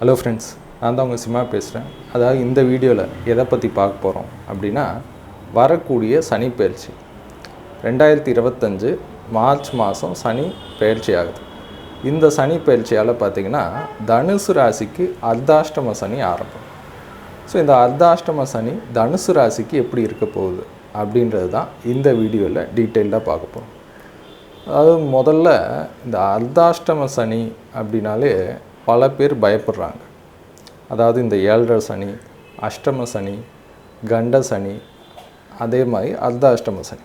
Hello friends நான் தான் உங்கள் சிம்மா பேசுகிறேன் அதாவது இந்த வீடியோவில் எதை பற்றி பார்க்க போகிறோம் அப்படின்னா வரக்கூடிய சனி பயிற்சி. ரெண்டாயிரத்தி இருபத்தஞ்சு மார்ச் மாதம் சனி பயிற்சி ஆகுது. இந்த சனி பயிற்சியால் பார்த்தீங்கன்னா தனுசு ராசிக்கு அர்த்தாஷ்டம சனி ஆரம்பம். ஸோ இந்த அர்த்தாஷ்டம சனி தனுசு ராசிக்கு எப்படி இருக்க போகுது அப்படின்றது தான் இந்த வீடியோவில் டீட்டெயில்டாக பார்க்க போகிறோம் அதாவது முதல்ல இந்த அர்த்தாஷ்டம சனி அப்படின்னாலே பல பேர் பயப்படுறாங்க. அதாவது இந்த ஏழரை சனி அஷ்டம சனி கண்ட சனி அதே மாதிரி அர்த்தாஷ்டம சனி.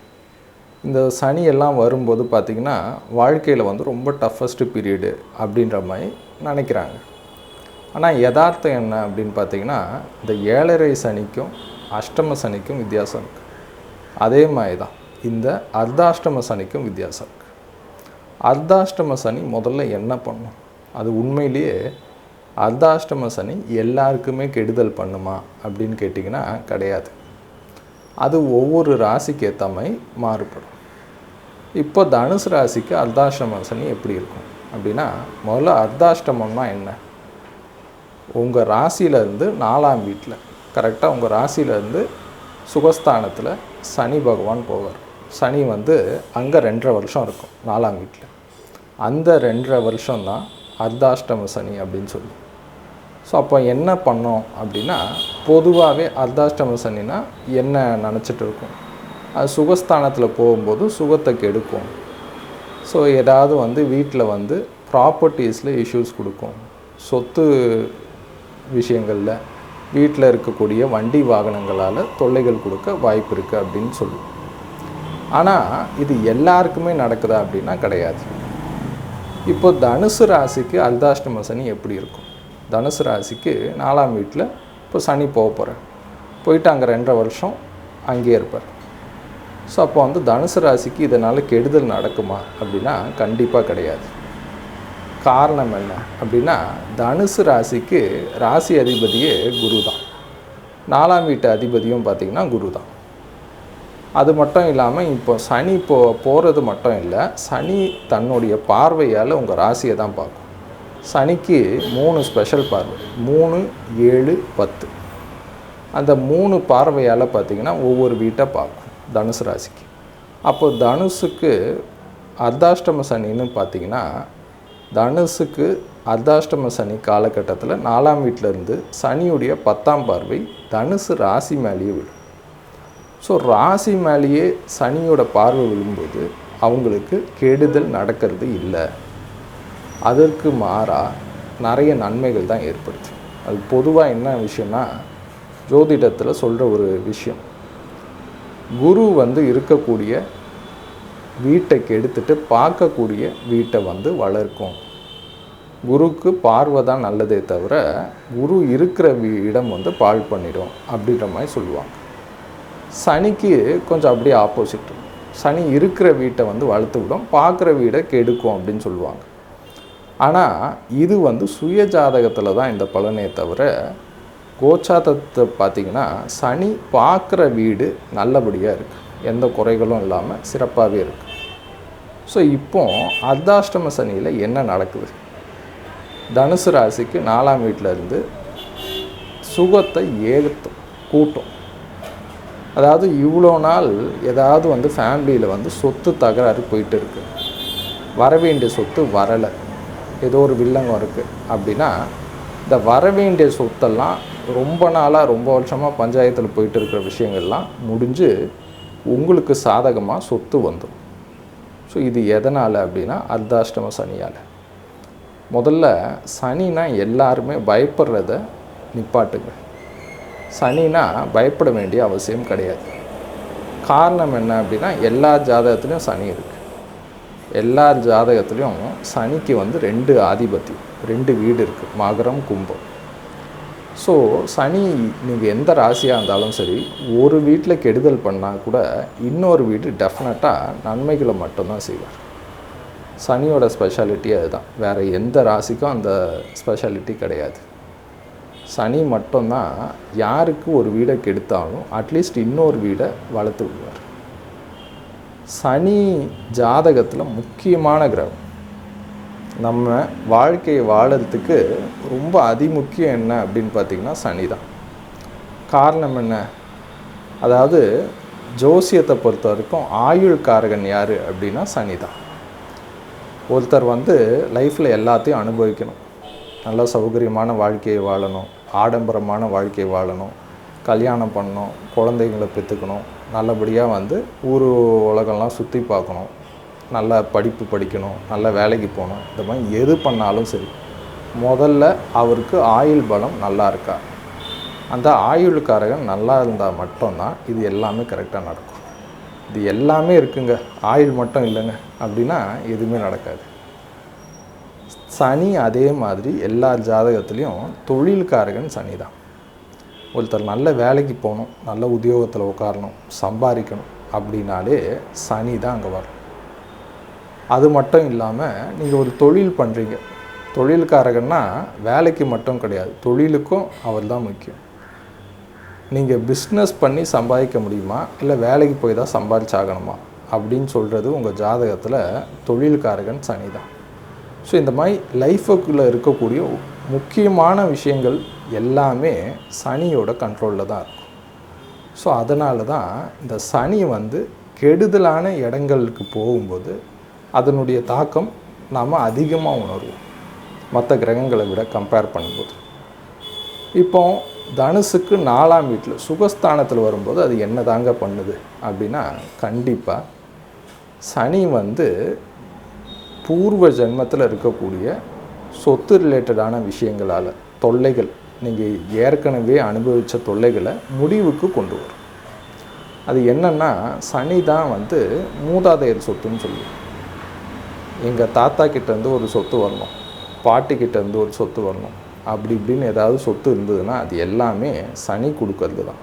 இந்த சனி எல்லாம் வரும்போது பார்த்திங்கன்னா வாழ்க்கையில் வந்து ரொம்ப டஃபஸ்ட்டு பீரியடு அப்படின்ற மாதிரி நினைக்கிறாங்க. ஆனால் யதார்த்தம் என்ன அப்படின்னு பார்த்தீங்கன்னா இந்த ஏழரை சனிக்கும் அஷ்டம சனிக்கும் வித்தியாசம் இருக்குது அதே மாதிரி தான் இந்த அர்த்தாஷ்டம சனிக்கும் வித்தியாசம் இருக்குது அர்த்தாஷ்டம சனி முதல்ல என்ன பண்ணும்? அது உண்மையிலேயே அர்த்தாஷ்டம சனி எல்லாருக்குமே கெடுதல் பண்ணுமா அப்படின்னு கேட்டிங்கன்னா கிடையாது. அது ஒவ்வொரு ராசிக்கு ஏற்ற மாதிரி மாறுபடும். இப்போ தனுசு ராசிக்கு அர்த்தாஷ்டம சனி எப்படி இருக்கும் அப்படின்னா முதல்ல அர்த்தாஷ்டமம்னா என்ன? உங்கள் ராசியிலேருந்து நாலாம் வீட்டில் கரெக்டாக உங்கள் ராசியிலேருந்து சுகஸ்தானத்தில் சனி பகவான் போவார். சனி வந்து அங்கே ரெண்டரை வருஷம் இருக்கும் நாலாம் வீட்டில் அந்த ரெண்டரை வருஷம்தான் அர்த்தாஷ்டம சனி அப்படின்னு சொல்லி. ஸோ அப்போ என்ன பண்ணோம் அப்படின்னா பொதுவாகவே அர்த்தாஷ்டம சனினா என்ன நினச்சிட்டு இருக்கும்? அது சுகஸ்தானத்தில் போகும்போது சுகத்தை கெடுக்கும். ஸோ ஏதாவது வந்து வீட்டில் வந்து ப்ராப்பர்ட்டிஸில் இஷ்யூஸ் கொடுக்கும். சொத்து விஷயங்களில் வீட்டில் இருக்கக்கூடிய வண்டி வாகனங்களால் தொல்லைகள் கொடுக்க வாய்ப்பு இருக்குது அப்படின்னு சொல்லுவோம் ஆனால் இது எல்லாருக்குமே நடக்குதா அப்படின்னா கிடையாது. இப்போ தனுசு ராசிக்கு அர்த்தாஷ்டம சனி எப்படி இருக்கும்? தனுசு ராசிக்கு நாலாம் வீட்டில் இப்போ சனி போக போகிறேன் போயிட்டு அங்கே ரெண்டரை வருஷம் அங்கேயே இருப்பார். ஸோ அப்போ வந்து தனுசு ராசிக்கு இதனால் கெடுதல் நடக்குமா அப்படின்னா கண்டிப்பாக கிடையாது. காரணம் என்ன அப்படின்னா தனுசு ராசிக்கு ராசி அதிபதியே குரு தான் நாலாம் வீட்டு அதிபதியும் பார்த்திங்கன்னா குரு தான் அது மட்டும் இல்லாமல் இப்போ சனி போ போகிறது மட்டும் இல்லை சனி தன்னுடைய பார்வையால் உங்கள் ராசியை தான் பார்க்கும். சனிக்கு மூணு ஸ்பெஷல் பார்வை. மூணு ஏழு பத்து. அந்த மூணு பார்வையால் பார்த்திங்கன்னா ஒவ்வொரு வீட்டை பார்க்கும் தனுசு ராசிக்கு. அப்போ தனுசுக்கு அர்த்தாஷ்டம சனின்னு பார்த்தீங்கன்னா தனுசுக்கு அர்த்தாஷ்டம சனி காலகட்டத்தில் நாலாம் வீட்டிலேருந்து சனியுடைய பத்தாம் பார்வை தனுசு ராசி மேலேயே விடும் ஸோ ராசி மேலேயே சனியோட பார்வை விழும்போது அவங்களுக்கு கெடுதல் நடக்கிறது இல்லை. அதற்கு மாறாக நிறைய நன்மைகள் தான் ஏற்படுது. அது பொதுவாக என்ன விஷயம்னா ஜோதிடத்தில் சொல்கிற ஒரு விஷயம். குரு வந்து இருக்கக்கூடிய வீட்டை கெடுத்துட்டு பார்க்கக்கூடிய வீட்டை வந்து வளர்க்கும். குருக்கு பார்வை தான் நல்லதே தவிர குரு இருக்கிற வீ இடம் வந்து பால் பண்ணிடும் அப்படின்ற மாதிரி சொல்லுவாங்க. சனிக்கு கொஞ்சம் அப்படியே ஆப்போசிட் சனி இருக்கிற வீட்டை வந்து வளர்த்து விடும் பார்க்குற வீடை கெடுக்கும் அப்படின்னு சொல்லுவாங்க. ஆனால் இது வந்து சுய ஜாதகத்தில் தான் இந்த பலனே தவிர கோச்சாதத்தை பார்த்திங்கன்னா சனி பார்க்குற வீடு நல்லபடியாக இருக்குது எந்த குறைகளும் இல்லாமல் சிறப்பாகவே இருக்குது ஸோ இப்போ அர்த்தாஷ்டம சனியில் என்ன நடக்குது? தனுசு ராசிக்கு நாலாம் வீட்டில் இருந்து சுகத்தை ஏகத்தும் கூட்டும். அதாவது இவ்வளோ நாள் ஏதாவது வந்து ஃபேமிலியில் வந்து சொத்து தகராறு போயிட்டு இருக்கு வர வேண்டிய சொத்து வரலை. ஏதோ ஒரு வில்லங்கம் இருக்குது அப்படின்னா இந்த வர வேண்டிய சொத்தெல்லாம் ரொம்ப நாளாக ரொம்ப வருஷமாக பஞ்சாயத்தில் போயிட்டு இருக்கிற விஷயங்கள்லாம் முடிஞ்சு உங்களுக்கு சாதகமாக சொத்து வந்துடும் ஸோ இது எதனால் அப்படின்னா அர்த்தாஷ்டம சனியால். முதல்ல சனினா எல்லாருமே பயப்படுறத நிப்பாட்டுங்க. சனினா பயப்பட வேண்டிய அவசியம் கிடையாது. காரணம் என்ன அப்படின்னா எல்லா ஜாதகத்துலேயும் சனி இருக்குது எல்லா ஜாதகத்துலேயும் சனிக்கு வந்து ரெண்டு ஆதிபத்தியம் ரெண்டு வீடு இருக்குது மகரம் கும்பம். ஸோ சனி நீங்கள் எந்த ராசியாக இருந்தாலும் சரி ஒரு வீட்டில் கெடுதல் பண்ணால் கூட இன்னொரு வீடு டெஃபினட்டாக நன்மைகளை மட்டும்தான் செய்வார். சனியோட ஸ்பெஷாலிட்டி அதுதான். வேறு எந்த ராசிக்கும் அந்த ஸ்பெஷாலிட்டி கிடையாது. சனி மட்டும்தான் யாருக்கு ஒரு வீடை கெடுத்தாலும் அட்லீஸ்ட் இன்னொரு வீடை வளர்த்து விடுவார். சனி ஜாதகத்தில் முக்கியமான கிரகம். நம்ம வாழ்க்கையை வாழறதுக்கு ரொம்ப அதிமுக்கியம் என்ன அப்படின்னு பார்த்திங்கன்னா சனி தான். காரணம் என்ன? அதாவது ஜோசியத்தை பொறுத்த வரைக்கும் ஆயுள் காரகன் யார் அப்படின்னா சனி தான். ஒருத்தர் வந்து லைஃப்பில் எல்லாத்தையும் அனுபவிக்கணும். நல்ல சௌகரியமான வாழ்க்கையை வாழணும். ஆடம்பரமான வாழ்க்கை வாழணும் கல்யாணம் பண்ணணும் குழந்தைங்களை பெற்றுக்கணும் நல்லபடியாக வந்து ஊர் உலகம்லாம் சுற்றி பார்க்கணும். நல்ல படிப்பு படிக்கணும் நல்ல வேலைக்கு போகணும். இந்த மாதிரி எது பண்ணாலும் சரி. முதல்ல அவருக்கு ஆயுள் பலம் நல்லா இருக்கா? அந்த ஆயுளுக்காரகன் நல்லா இருந்தால் மட்டும்தான் இது எல்லாமே கரெக்டாக நடக்கும். இது எல்லாமே இருக்குங்க. ஆயுள் மட்டும் இல்லைங்க. அப்படின்னா எதுவுமே நடக்காது. சனி அதே மாதிரி எல்லா ஜாதகத்துலேயும் தொழில்காரகன் சனி தான். ஒருத்தர் நல்ல வேலைக்கு போகணும் நல்ல உத்தியோகத்தில் உட்காரணும் சம்பாதிக்கணும் அப்படின்னாலே சனி தான் அங்கே வரும். அது மட்டும் இல்லாமல் நீங்கள் ஒரு தொழில் பண்ணுறீங்க தொழில்காரகன்னா வேலைக்கு மட்டும் கிடையாது தொழிலுக்கும் அவர் தான் முக்கியம். நீங்கள் பிஸ்னஸ் பண்ணி சம்பாதிக்க முடியுமா? இல்லை வேலைக்கு போய் தான் சம்பாதிச்சாகணுமா அப்படின்னு சொல்கிறது உங்கள் ஜாதகத்தில் தொழில்காரகன் சனி தான். ஸோ இந்த மாதிரி லைஃபுக்குள்ளே இருக்கக்கூடிய முக்கியமான விஷயங்கள் எல்லாமே சனியோட கண்ட்ரோலில் தான் இருக்கும். ஸோ அதனால தான் இந்த சனி வந்து கெடுதலான இடங்களுக்கு போகும்போது அதனுடைய தாக்கம் நாம் அதிகமாக உணர்வோம். மற்ற கிரகங்களை விட கம்பேர் பண்ணும்போது. இப்போ தனுசுக்கு நாலாம் வீட்டில் சுகஸ்தானத்தில் வரும்போது அது என்ன தாங்க பண்ணுது? அப்படின்னா கண்டிப்பாக சனி வந்து பூர்வ ஜென்மத்தில் இருக்கக்கூடிய சொத்து ரிலேட்டடான விஷயங்களால் தொல்லைகள் நீங்கள் ஏற்கனவே அனுபவித்த தொல்லைகளை முடிவுக்கு கொண்டு வரும். அது என்னென்னா சனி தான் வந்து மூதாதையர் சொத்துன்னு சொல்லுவோம் எங்கள் தாத்தா கிட்டேருந்து ஒரு சொத்து வரணும் பாட்டி கிட்டேருந்து ஒரு சொத்து வரணும் அப்படி இப்படின்னு ஏதாவது சொத்து இருந்ததுன்னா அது எல்லாமே சனி கொடுக்கறது தான்.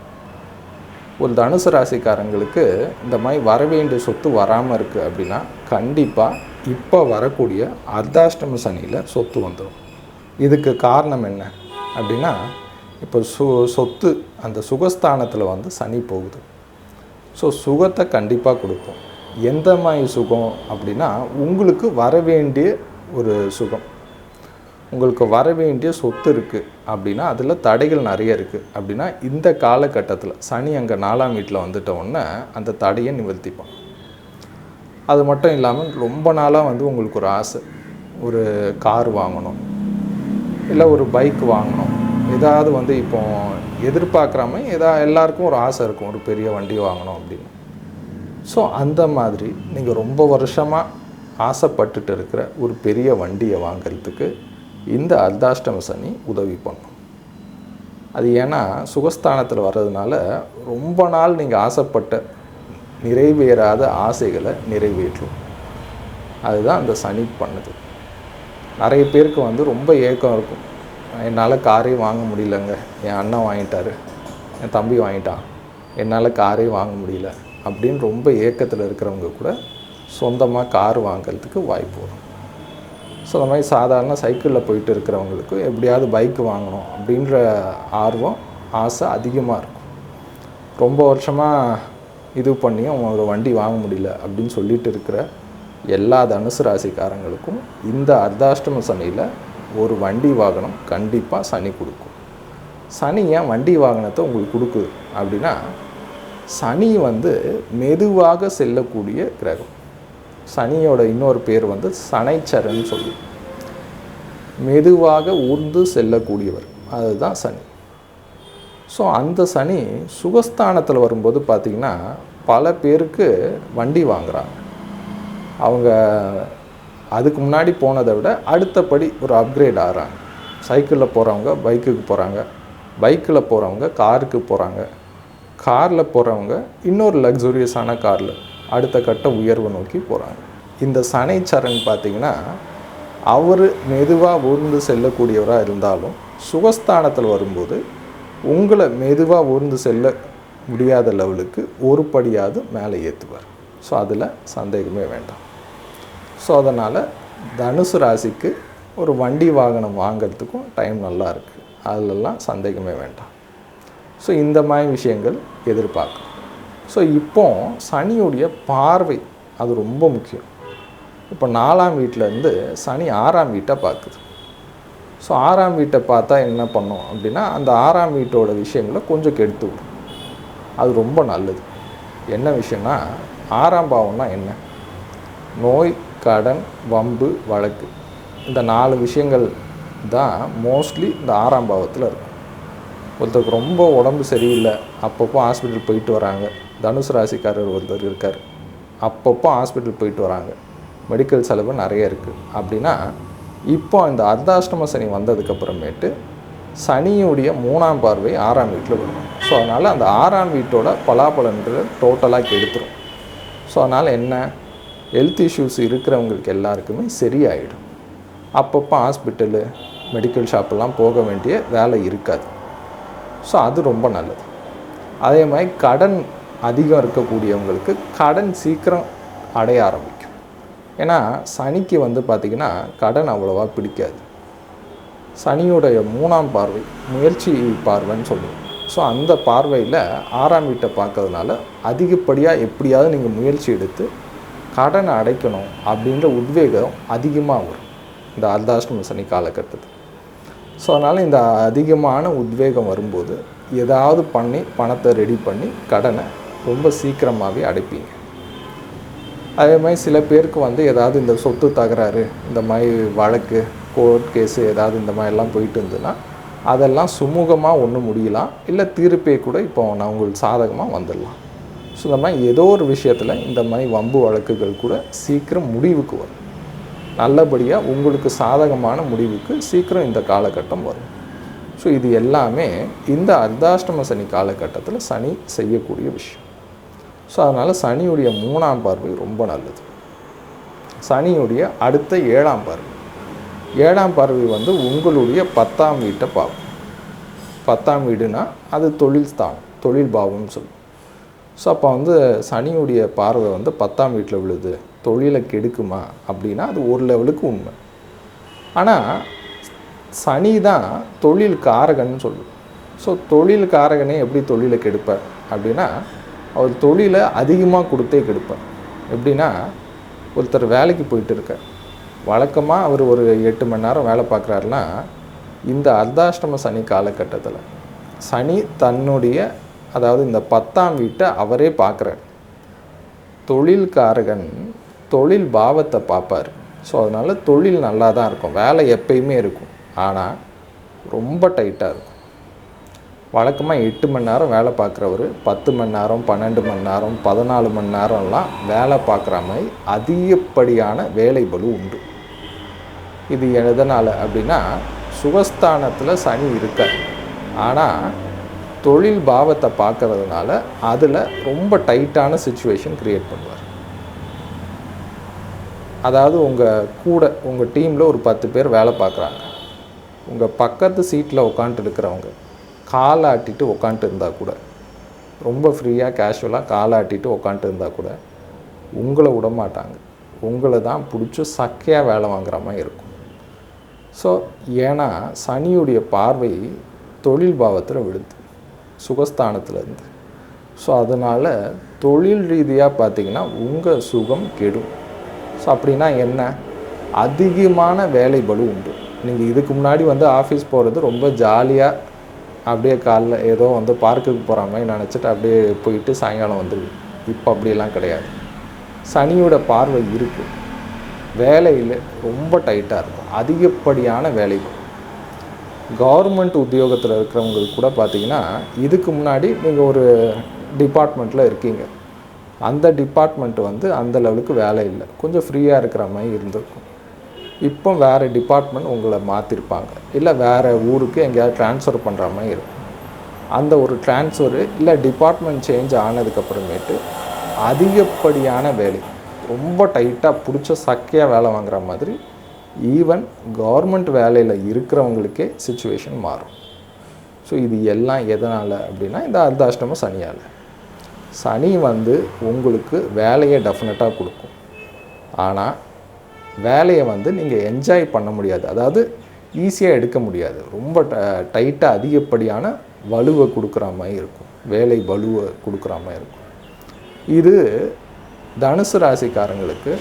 ஒரு தனுசு ராசிக்காரங்களுக்கு இந்த மாதிரி வர வேண்டிய சொத்து வராமல் இருக்குது அப்படின்னா கண்டிப்பாக இப்போ வரக்கூடிய அர்த்தாஷ்டம சனியில் சொத்து வந்துடும் இதுக்கு காரணம் என்ன? அப்படின்னா இப்போ சு சொத்து அந்த சுகஸ்தானத்தில் வந்து சனி போகுது. ஸோ சுகத்தை கண்டிப்பாக கொடுக்கும். எந்த மாதிரி சுகம் அப்படின்னா உங்களுக்கு வர வேண்டிய ஒரு சுகம். உங்களுக்கு வர வேண்டிய சொத்து இருக்குது அப்படின்னா அதில் தடைகள் நிறைய இருக்குது அப்படின்னா இந்த காலகட்டத்தில் சனி அங்கே நாலாம் வீட்டில் வந்துட்ட உடனே அந்த தடையை நிவர்த்திப்பான். அது மட்டும் இல்லாமல் ரொம்ப நாளாக வந்து உங்களுக்கு ஒரு ஆசை ஒரு கார் வாங்கணும் இல்லை ஒரு பைக் வாங்கணும். ஏதாவது வந்து இப்போ எதிர்பார்க்குறாம எதா எல்லாருக்கும் ஒரு ஆசை இருக்கும் ஒரு பெரிய வண்டி வாங்கணும் அப்படின்னு. ஸோ அந்த மாதிரி நீங்கள் ரொம்ப வருஷமாக ஆசைப்பட்டுட்டு இருக்கிற ஒரு பெரிய வண்டியை வாங்கிறதுக்கு இந்த அர்த்தாஷ்டம சனி உதவி பண்ணும். அது ஏன்னா சுகஸ்தானத்தில் வர்றதுனால ரொம்ப நாள் நீங்கள் ஆசைப்பட்ட நிறைவேறாத ஆசைகளை நிறைவேற்றும். அதுதான் அந்த சனி பண்ணுது. நிறைய பேருக்கு வந்து ரொம்ப ஏக்கம் இருக்கும். என்னால் காரே வாங்க முடியலங்க. என் அண்ணன் வாங்கிட்டாரு. என் தம்பி வாங்கிட்டான். என்னால் காரே வாங்க முடியல. அப்படின்னு ரொம்ப ஏக்கத்தில் இருக்கிறவங்க கூட சொந்தமாக கார் வாங்கிறதுக்கு வாய்ப்பு வரும். ஸோ அந்த மாதிரி சாதாரண சைக்கிளில் போயிட்டு இருக்கிறவங்களுக்கு எப்படியாவது பைக் வாங்கணும் அப்படின்ற ஆர்வம் ஆசை அதிகமாக இருக்கும். ரொம்ப வருஷமாக இது பண்ணியும் ஒரு வண்டி வாங்க முடியல அப்படின்னு சொல்லிட்டு இருக்கிற எல்லா தனுசு ராசிக்காரங்களுக்கும் இந்த அர்த்தாஷ்டம சனியில் ஒரு வண்டி வாகனம் கண்டிப்பாக சனி கொடுக்கும். சனி ஏன் வண்டி வாகனத்தை உங்களுக்கு கொடுக்குது அப்படின்னா சனி வந்து மெதுவாக செல்லக்கூடிய கிரகம். சனியோட இன்னொரு பேர் வந்து சனைச்சரன் சொல்லி மெதுவாக ஊர்ந்து செல்லக்கூடியவர். அதுதான் சனி. ஸோ அந்த சனி சுகஸ்தானத்தில் வரும்போது பார்த்திங்கன்னா பல பேருக்கு வண்டி வாங்குகிறாங்க அவங்க அதுக்கு முன்னாடி போனதை விட அடுத்தபடி ஒரு அப்கிரேட் ஆகிறாங்க. சைக்கிளில் போகிறவங்க பைக்குக்கு போகிறாங்க பைக்கில் போகிறவங்க காருக்கு போகிறாங்க காரில் போகிறவங்க இன்னொரு லக்ஸுரியஸான காரில் அடுத்த கட்ட உயர்வு நோக்கி போகிறாங்க இந்த சனைச்சரன் பார்த்திங்கன்னா அவர் மெதுவாக ஊர்ந்து செல்லக்கூடியவராக இருந்தாலும் சுகஸ்தானத்தில் வரும்போது உங்களை மெதுவாக ஊர்ந்து செல்ல முடியாத லெவலுக்கு ஒரு படியாவது மேலே ஏற்றுவார் ஸோ அதில் சந்தேகமே வேண்டாம். ஸோ அதனால் தனுசு ராசிக்கு ஒரு வண்டி வாகனம் வாங்கிறதுக்கும் டைம் நல்லா இருக்குது அதிலெல்லாம் சந்தேகமே வேண்டாம். ஸோ இந்த மாதிரி விஷயங்கள் எதிர்பார்க்கும். ஸோ இப்போ சனியுடைய பார்வை அது ரொம்ப முக்கியம். இப்போ நாலாம் வீட்டிலேருந்து சனி ஆறாம் வீட்டை பார்க்குது. ஸோ ஆறாம் வீட்டை பார்த்தா என்ன பண்ணும் அப்படின்னா அந்த ஆறாம் வீட்டோட விஷயங்களை கொஞ்சம் கெடுத்து விடும். அது ரொம்ப நல்லது. என்ன விஷயம்னா ஆறாம் பாவம்னா என்ன? நோய் கடன் வம்பு வழக்கு. இந்த நாலு விஷயங்கள் தான் மோஸ்ட்லி இந்த ஆறாம் பாவத்தில் இருக்கும். ஒருத்தருக்கு ரொம்ப உடம்பு சரியில்லை அப்பப்போ ஹாஸ்பிட்டல் போயிட்டு வராங்க. தனுசு ராசிக்காரர் ஒருத்தர் இருக்கார். அப்பப்போ ஹாஸ்பிட்டல் போயிட்டு வராங்க. மெடிக்கல் செலவு நிறைய இருக்குது அப்படின்னா இப்போ இந்த அர்த்தாஷ்டம சனி வந்ததுக்கப்புறமேட்டு சனியுடைய மூணாம் பார்வை ஆறாம் வீட்டில் வரும். ஸோ அதனால் அந்த ஆறாம் வீட்டோட பலாபலன்களை டோட்டலாக கெடுத்துரும். ஸோ அதனால் என்ன? ஹெல்த் இஷ்யூஸ் இருக்கிறவங்களுக்கு எல்லாருக்குமே சரியாயிடும். அப்பப்போ ஹாஸ்பிட்டலு மெடிக்கல் ஷாப்பெல்லாம் போக வேண்டிய வேலை இருக்காது. ஸோ அது ரொம்ப நல்லது. அதே மாதிரி கடன் அதிகம் இருக்கக்கூடியவங்களுக்கு கடன் சீக்கிரம் அடைய ஆரம்பிக்கும். ஏன்னா சனிக்கு வந்து பார்த்திங்கன்னா கடன் அவ்வளோவா பிடிக்காது. சனியுடைய மூணாம் பார்வை முயற்சி பார்வைன்னு சொல்லுவோம். ஸோ அந்த பார்வையில் ஆறாம் வீட்டை பார்க்கறதுனால அதிகப்படியாக எப்படியாவது நீங்கள் முயற்சி எடுத்து கடனை அடைக்கணும் அப்படின்ற உத்வேகம் அதிகமாக வரும். இந்த அர்த்தாஷ்டம சனி காலகட்டத்தில். ஸோ அதனால் இந்த அதிகமான உத்வேகம் வரும்போது ஏதாவது பண்ணி பணத்தை ரெடி பண்ணி கடனை ரொம்ப சீக்கிரமாகவே அடைப்பீங்க. அதே மாதிரி சில பேருக்கு வந்து ஏதாவது இந்த சொத்து தகராறு இந்த மாதிரி வழக்கு கோர்ட் கேஸு ஏதாவது இந்த மாதிரிலாம் போயிட்டு இருந்ததுன்னா அதெல்லாம் சுமூகமாக ஒன்று முடியலாம். இல்லை தீர்ப்பே கூட இப்போ நான் உங்களுக்கு சாதகமாக வந்துடலாம். ஸோ இந்த மாதிரி ஏதோ ஒரு விஷயத்தில் இந்த மாதிரி வம்பு வழக்குகள் கூட சீக்கிரம் முடிவுக்கு வரும். நல்லபடியாக உங்களுக்கு சாதகமான முடிவுக்கு சீக்கிரம் இந்த காலகட்டம் வரும். ஸோ இது எல்லாமே இந்த அர்த்தாஷ்டம சனி காலகட்டத்தில் சனி செய்யக்கூடிய விஷயம். ஸோ அதனால் சனியுடைய மூணாம் பார்வை ரொம்ப நல்லது. சனியுடைய அடுத்த ஏழாம் பார்வை. ஏழாம் பார்வை வந்து உங்களுடைய பத்தாம் வீட்டை பார்க்கும். பத்தாம் வீடுனா அது தொழில் ஸ்தானம் தொழில் பாவம்னு சொல்லுவோம். ஸோ அப்போ வந்து சனியுடைய பார்வை வந்து பத்தாம் வீட்டில் விழுது தொழிலை கெடுக்குமா அப்படின்னா அது ஒரு லெவலுக்கு உண்மை. ஆனால் சனி தான் தொழில் காரகன்னு சொல்லுவோம். ஸோ தொழில் காரகனே எப்படி தொழிலை கெடுப்பேன் அப்படின்னா அவர் தொழிலை அதிகமாக கொடுத்தே கெடுப்பார். எப்படின்னா ஒருத்தர் வேலைக்கு போயிட்டு இருக்கார் வழக்கமாக அவர் ஒரு எட்டு மணி நேரம் வேலை பார்க்குறாருன்னா இந்த அர்த்தாஷ்டம சனி காலகட்டத்தில் சனி தன்னுடைய அதாவது இந்த பத்தாம் வீட்டை அவரே பார்க்குறார். தொழில்காரகன் தொழில் பாவத்தை பார்ப்பார். ஸோ அதனால் தொழில் நல்லா தான் இருக்கும். வேலை எப்பயுமே இருக்கும். ஆனால் ரொம்ப டைட்டாக இருக்கும். வழக்கமாக எட்டு மணி நேரம் வேலை பார்க்குறவர் பத்து மணி நேரம் பன்னெண்டு மணி நேரம் பதினாலு மணி நேரம்லாம் வேலை பார்க்குற மாதிரி அதிகப்படியான வேலை பலு உண்டு. இது எதனால் அப்படின்னா சுகஸ்தானத்தில் சனி இருக்க ஆனால் தொழில் பாவத்தை பார்க்கறதுனால அதில் ரொம்ப டைட்டான சுச்சுவேஷன் க்ரியேட் பண்ணுவார். அதாவது உங்கள் கூட உங்கள் டீமில் ஒரு பத்து பேர் வேலை பார்க்குறாங்க. உங்கள் பக்கத்து சீட்டில் உட்காந்துட்டு இருக்கிறவங்க காலை உக்காண்ட்டு இருந்தால் கூட ரொம்ப ஃப்ரீயாக கேஷுவலாக காலாட்டிட்டு ஆட்டிட்டு இருந்தால் கூட உங்களை விட மாட்டாங்க. உங்களை தான் பிடிச்சி சக்கையாக வேலை வாங்குற மாதிரி இருக்கும். ஸோ ஏன்னா சனியுடைய பார்வை தொழில் பாவத்தில் விழுது சுகஸ்தானத்துலேருந்து ஸோ அதனால் தொழில் ரீதியாக பார்த்தீங்கன்னா உங்கள் சுகம் கெடும். ஸோ அப்படின்னா என்ன? அதிகமான வேலை உண்டு. நீங்கள் இதுக்கு முன்னாடி வந்து ஆஃபீஸ் போகிறது ரொம்ப ஜாலியாக அப்படியே காலைல ஏதோ வந்து பார்க்குக்கு போகிற மாதிரி நினச்சிட்டு அப்படியே போயிட்டு சாயங்காலம் வந்துடுது இப்போ அப்படியெல்லாம் கிடையாது. சனியோட பார்வை இருக்குது வேலையில் ரொம்ப டைட்டாக இருக்கும். அதிகப்படியான வேலை. கவர்மெண்ட் உத்தியோகத்தில் இருக்கிறவங்களுக்கு கூட பார்த்தீங்கன்னா இதுக்கு முன்னாடி நீங்கள் ஒரு டிபார்ட்மெண்ட்டில் இருக்கீங்க. அந்த டிபார்ட்மெண்ட் வந்து அந்த லெவலுக்கு வேலை இல்லை. கொஞ்சம் ஃப்ரீயாக இருக்கிற மாதிரி இருந்திருக்கும். இப்போ வேறு டிபார்ட்மெண்ட் உங்களை மாற்றிருப்பாங்க இல்லை வேறு ஊருக்கு எங்கேயாவது ட்ரான்ஸ்ஃபர் பண்ணுற மாதிரி இருக்கும். அந்த ஒரு ட்ரான்ஸ்ஃபரு இல்லை டிபார்ட்மெண்ட் சேஞ்ச் ஆனதுக்கப்புறமேட்டு அதிகப்படியான வேலை ரொம்ப டைட்டாக பிடிச்ச சக்கையாக வேலை வாங்குற மாதிரி ஈவன் கவர்மெண்ட் வேலையில் இருக்கிறவங்களுக்கே சுச்சுவேஷன் மாறும். ஸோ இது எல்லாம் எதனால் அப்படின்னா இந்த அர்த்தாஷ்டம சனியால். சனி வந்து உங்களுக்கு வேலையை டெஃபினட்டாக கொடுக்கும். ஆனால் வேலையை வந்து நீங்கள் என்ஜாய் பண்ண முடியாது. அதாவது ஈஸியாக எடுக்க முடியாது. ரொம்ப டைட்டாக அதிகப்படியான வலுவை கொடுக்குற மாதிரி இருக்கும். வேலை வலுவை கொடுக்குற மாதிரி இருக்கும். இது தனுசு ராசிக்காரங்களுக்கு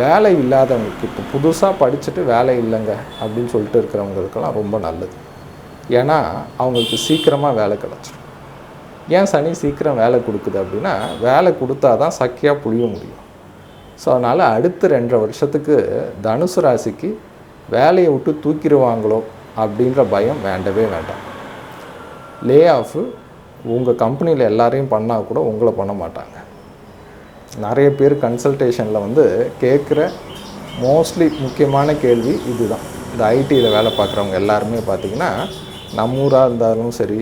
வேலை இல்லாதவங்களுக்கு இப்போ புதுசாக படிச்சுட்டு வேலை இல்லைங்க அப்படின்னு சொல்லிட்டு இருக்கிறவங்களுக்கெல்லாம் ரொம்ப நல்லது. ஏன்னா அவங்களுக்கு சீக்கிரமாக வேலை கிடச்சிடும் ஏன் சனி சீக்கிரம் வேலை கொடுக்குது அப்படின்னா வேலை கொடுத்தா தான் சக்கியாக புழிய முடியும். ஸோ அதனால் அடுத்த ரெண்டரை வருஷத்துக்கு தனுசு ராசிக்கு வேலையை விட்டு தூக்கிடுவாங்களோ அப்படின்ற பயம் வேண்டவே வேண்டாம். லே ஆஃபு உங்கள் கம்பெனியில் எல்லாரையும் பண்ணால் கூட உங்களை பண்ண மாட்டாங்க. நிறைய பேர் கன்சல்டேஷனில் வந்து கேட்குற மோஸ்ட்லி முக்கியமான கேள்வி இதுதான். இந்த ஐடியில் வேலை பார்க்குறவங்க எல்லாருமே பார்த்திங்கன்னா நம்ம ஊராக இருந்தாலும் சரி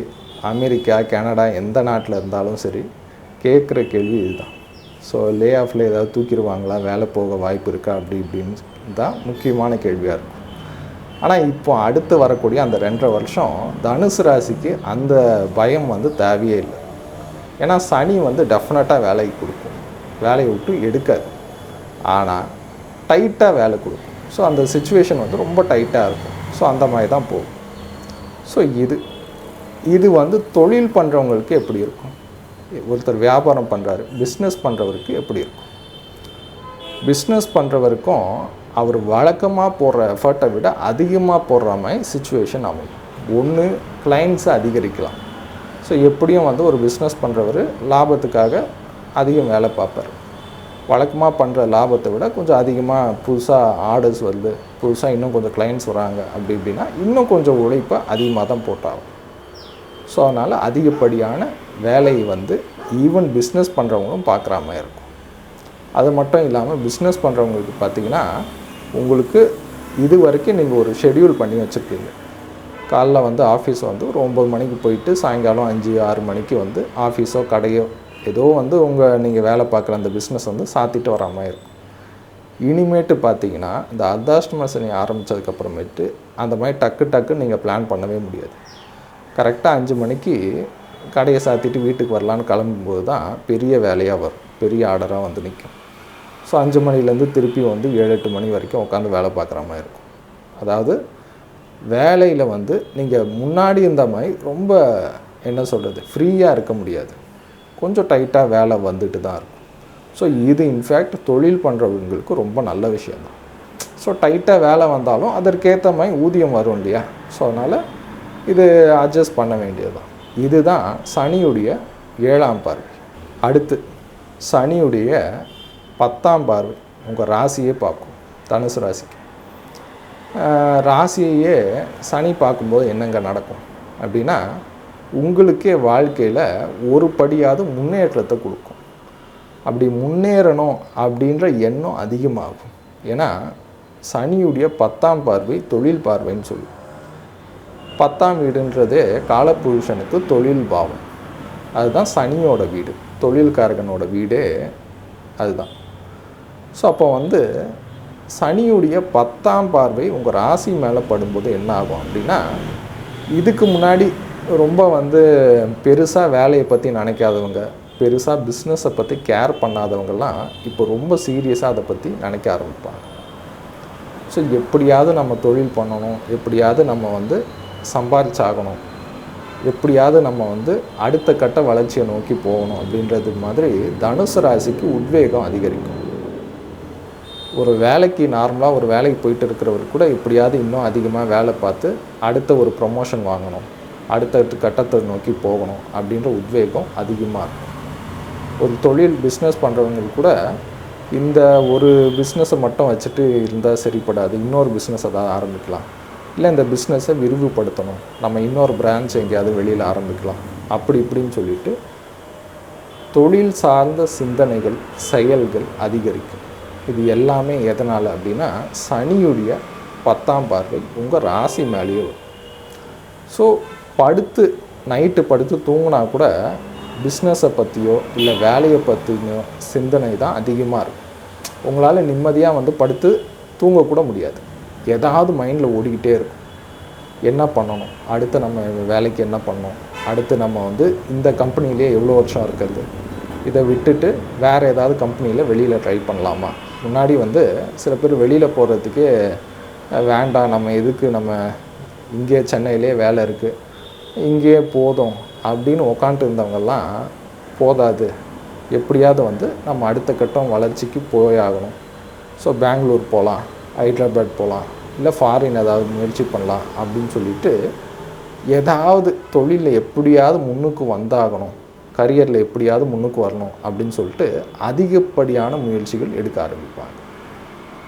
அமெரிக்கா கனடா எந்த நாட்டில் இருந்தாலும் சரி கேட்குற கேள்வி இதுதான். ஸோ லே ஆஃபில் ஏதாவது தூக்கிடுவாங்களா? வேலை போக வாய்ப்பு இருக்கா? அப்படி இப்படின்னு தான் முக்கியமான கேள்வியாக இருக்கும். ஆனால் இப்போ அடுத்து வரக்கூடிய அந்த ரெண்டரை வருஷம் தனுசு ராசிக்கு அந்த பயம் வந்து தேவையே இல்லை. ஏன்னா சனி வந்து டெஃபினட்டாக வேலைக்கு கொடுக்கும். வேலையை விட்டு எடுக்காது. ஆனால் டைட்டாக வேலை கொடுக்கும். ஸோ அந்த சுச்சுவேஷன் வந்து ரொம்ப டைட்டாக இருக்கும். ஸோ அந்த மாதிரி தான் போகும். ஸோ இது இது வந்து தொழில் பண்ணுறவங்களுக்கு எப்படி இருக்கும்? ஒருத்தர் வியாபாரம் பண்ணுறாரு பிஸ்னஸ் பண்ணுறவருக்கு எப்படி இருக்கும்? பிஸ்னஸ் பண்ணுறவருக்கும் அவர் வழக்கமாக போடுற எஃபர்ட்டை விட அதிகமாக போடுற மாதிரி சுச்சுவேஷன் அமையும். ஒன்று கிளைண்ட்ஸை அதிகரிக்கலாம். ஸோ எப்படியும் வந்து ஒரு பிஸ்னஸ் பண்ணுறவர் லாபத்துக்காக அதிகம் வேலை பார்ப்பார். வழக்கமாக பண்ணுற லாபத்தை விட கொஞ்சம் அதிகமாக புதுசாக ஆர்டர்ஸ் வருது புதுசாக இன்னும் கொஞ்சம் கிளைண்ட்ஸ் வராங்க அப்படி இப்படின்னா இன்னும் கொஞ்சம் உழைப்பை அதிகமாக தான் போட்டாகும். ஸோ அதனால் அதிகப்படியான வேலையை வந்து ஈவன் பிஸ்னஸ் பண்ணுறவங்களும் பார்க்குற மாதிரி இருக்கும். அது மட்டும் இல்லாமல் பிஸ்னஸ் பண்ணுறவங்களுக்கு பார்த்தீங்கன்னா உங்களுக்கு இது வரைக்கும் நீங்கள் ஒரு ஷெட்யூல் பண்ணி வச்சுருக்கீங்க. காலைல வந்து ஆஃபீஸ் வந்து ஒரு ஒம்பது மணிக்கு போயிட்டு சாயங்காலம் அஞ்சு ஆறு மணிக்கு வந்து ஆஃபீஸோ கடையோ ஏதோ வந்து உங்கள் நீங்கள் வேலை பார்க்குற அந்த பிஸ்னஸ் வந்து சாத்திட்டு வர மாதிரி இருக்கும். இனிமேட்டு பார்த்தீங்கன்னா இந்த அர்தாஷ்டமசனி ஆரம்பித்ததுக்கப்புறமேட்டு அந்த மாதிரி டக்கு டக்கு நீங்கள் பிளான் பண்ணவே முடியாது. கரெக்டாக அஞ்சு மணிக்கு கடையை சாத்திட்டு வீட்டுக்கு வரலான்னு கிளம்பும்போது தான் பெரிய வேலையாக வரும். பெரிய ஆர்டராக வந்து நிற்கும் ஸோ அஞ்சு மணிலேருந்து திருப்பி வந்து ஏழு எட்டு மணி வரைக்கும் உட்காந்து வேலை பார்க்குற மாதிரி இருக்கும். அதாவது வேலையில் வந்து நீங்கள் முன்னாடி இருந்த மாதிரி ரொம்ப என்ன சொல்கிறது ஃப்ரீயாக இருக்க முடியாது. கொஞ்சம் டைட்டாக வேலை வந்துட்டு தான் இருக்கும். ஸோ இது இன்ஃபேக்ட் தொழில் பண்ணுறவங்களுக்கு ரொம்ப நல்ல விஷயந்தான் ஸோ டைட்டாக வேலை வந்தாலும் அதற்கேற்ற மாதிரி ஊதியம் வரும் இல்லையா? ஸோ அதனால் இது அட்ஜஸ்ட் பண்ண வேண்டியதுதான். இதுதான் சனியுடைய ஏழாம் பார்வை. அடுத்து சனியுடைய பத்தாம் பார்வை. உங்கள் ராசியே பார்க்கும். தனுசு ராசிக்கு. ராசியையே சனி பார்க்கும்போது என்னங்க நடக்கும்? அப்படின்னா உங்களுக்கே வாழ்க்கையில் ஒரு படியாவது முன்னேற்றத்தை கொடுக்கும். அப்படி முன்னேறணும் அப்படின்ற எண்ணம் அதிகமாகும். ஏன்னா சனியுடைய பத்தாம் பார்வை தொழில் பார்வைன்னு சொல்லுவோம். பத்தாம் வீடுன்றதே காலபுருஷனுக்கு தொழில் பாவம். அதுதான் சனியோட வீடு. தொழில்காரகனோட வீடு அதுதான். ஸோ அப்போ வந்து சனியுடைய பத்தாம் பார்வை உங்கள் ராசி மேலே படும்போது என்ன ஆகும் அப்படின்னா இதுக்கு முன்னாடி ரொம்ப வந்து பெருசாக வேலையை பற்றி நினைக்காதவங்க பெருசாக பிஸ்னஸை பற்றி கேர் பண்ணாதவங்கெல்லாம் இப்போ ரொம்ப சீரியஸாக அதை பற்றி நினைக்க ஆரம்பிப்பாங்க. ஸோ எப்படியாவது நம்ம தொழில் பண்ணணும் எப்படியாவது நம்ம வந்து சம்பாரிச்சாகணும் எப்படியாவது நம்ம வந்து அடுத்த கட்ட வளர்ச்சியை நோக்கி போகணும் அப்படின்றது மாதிரி தனுசு ராசிக்கு உத்வேகம் அதிகரிக்கும். ஒரு வேலைக்கு நார்மலாக ஒரு வேலைக்கு போயிட்டு இருக்கிறவர் கூட எப்படியாவது இன்னும் அதிகமாக வேலை பார்த்து அடுத்த ஒரு ப்ரொமோஷன் வாங்கணும். அடுத்த கட்டத்தை நோக்கி போகணும் அப்படின்ற உத்வேகம் அதிகமாக இருக்கும். ஒரு தொழில் பிஸ்னஸ் பண்ணுறவங்களுக்கு கூட இந்த ஒரு பிஸ்னஸை மட்டும் வச்சுட்டு இருந்தால் சரிப்படாது. இன்னொரு பிஸ்னஸ் அதை ஆரம்பிக்கலாம். இல்லை இந்த பிஸ்னஸை விரிவுபடுத்தணும். நம்ம இன்னொரு பிரான்ச் எங்கேயாவது வெளியில் ஆரம்பிக்கலாம். அப்படி இப்படின்னு சொல்லிட்டு தொழில் சார்ந்த சிந்தனைகள் செயல்கள் அதிகரிக்கும். இது எல்லாமே எதனால் அப்படின்னா சனியுடைய பத்தாம் பார்வை உங்கள் ராசி மேலேயே வரும். ஸோ படுத்து நைட்டு படுத்து தூங்கினா கூட பிஸ்னஸை பற்றியோ இல்லை வேலையை பற்றியோ சிந்தனை தான் அதிகமாக இருக்கும். உங்களால் நிம்மதியாக வந்து படுத்து தூங்கக்கூட முடியாது. ஏதாவது மைண்டில் ஓடிக்கிட்டே இருக்கும். என்ன பண்ணணும்? அடுத்து நம்ம வேலைக்கு என்ன பண்ணணும்? அடுத்து நம்ம வந்து இந்த கம்பெனிலேயே எவ்வளோ வருஷம் இருக்கிறது? இதை விட்டுட்டு வேறு ஏதாவது கம்பெனியில் வெளியில் ட்ரை பண்ணலாமா? முன்னாடி வந்து சில பேர் வெளியில் போகிறதுக்கே வேண்டாம் நம்ம எதுக்கு நம்ம இங்கே சென்னையிலே வேலை இருக்குது இங்கேயே போதும் அப்படின்னு உக்காண்ட்டு இருந்தவங்கெல்லாம் போதாது. எப்படியாவது வந்து நம்ம அடுத்த கட்டம் வளர்ச்சிக்கு போயாகணும் ஸோ பெங்களூர் போகலாம் ஹைட்ராபாத் போகலாம் இல்லை ஃபாரின் ஏதாவது முயற்சி பண்ணலாம் அப்படின்னு சொல்லிட்டு ஏதாவது தொழிலில் எப்படியாவது முன்னுக்கு வந்தாகணும் கரியரில் எப்படியாவது முன்னுக்கு வரணும் அப்படின்னு சொல்லிட்டு அதிகப்படியான முயற்சிகள் எடுக்க ஆரம்பிப்பாங்க.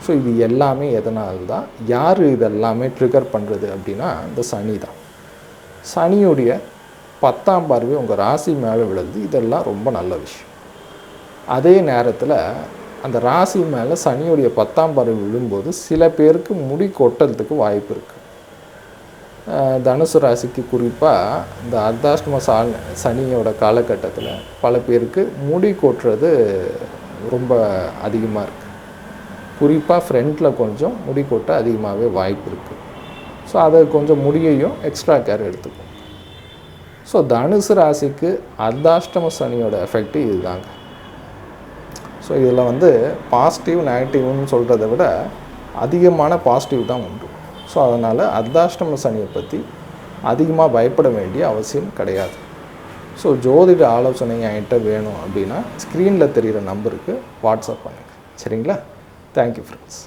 ஸோ இது எல்லாமே எதனால் தான் யார் இதெல்லாமே ட்ரிகர் பண்ணுறது அப்படின்னா இந்த சனி தான். சனியுடைய பத்தாம் பார்வை உங்கள் ராசி மேலே விழுது இதெல்லாம் ரொம்ப நல்ல விஷயம். அதே நேரத்தில் அந்த ராசி மேலே சனியுடைய பத்தாம் பறவை விழும்போது சில பேருக்கு முடி கொட்டுறதுக்கு வாய்ப்பு இருக்குது தனுசு ராசிக்கு குறிப்பாக இந்த அர்த்தாஷ்டம சா சனியோட காலகட்டத்தில் பல பேருக்கு முடி கொட்டுறது ரொம்ப அதிகமாக இருக்குது குறிப்பாக ஃப்ரண்ட்டில் கொஞ்சம் முடி கொட்ட அதிகமாகவே வாய்ப்பு இருக்குது ஸோ அதை கொஞ்சம் முடியையும் எக்ஸ்ட்ரா கேர் எடுத்துக்கும். ஸோ தனுசு ராசிக்கு அர்த்தாஷ்டம சனியோட எஃபெக்ட் இதுதாங்க. ஸோ இதில் வந்து பாசிட்டிவ் நெகட்டிவ்னு சொல்கிறத விட அதிகமான பாசிட்டிவ் தான் உண்டு. ஸோ அதனால் அர்த்தாஷ்டம சனியை பற்றி அதிகமாக பயப்பட வேண்டிய அவசியம் கிடையாது. ஸோ ஜோதிட ஆலோசனை என்கிட்ட வேணும் அப்படின்னா ஸ்க்ரீனில் தெரிகிற நம்பருக்கு வாட்ஸ்அப் பண்ணுங்கள் சரிங்களா? Thank you friends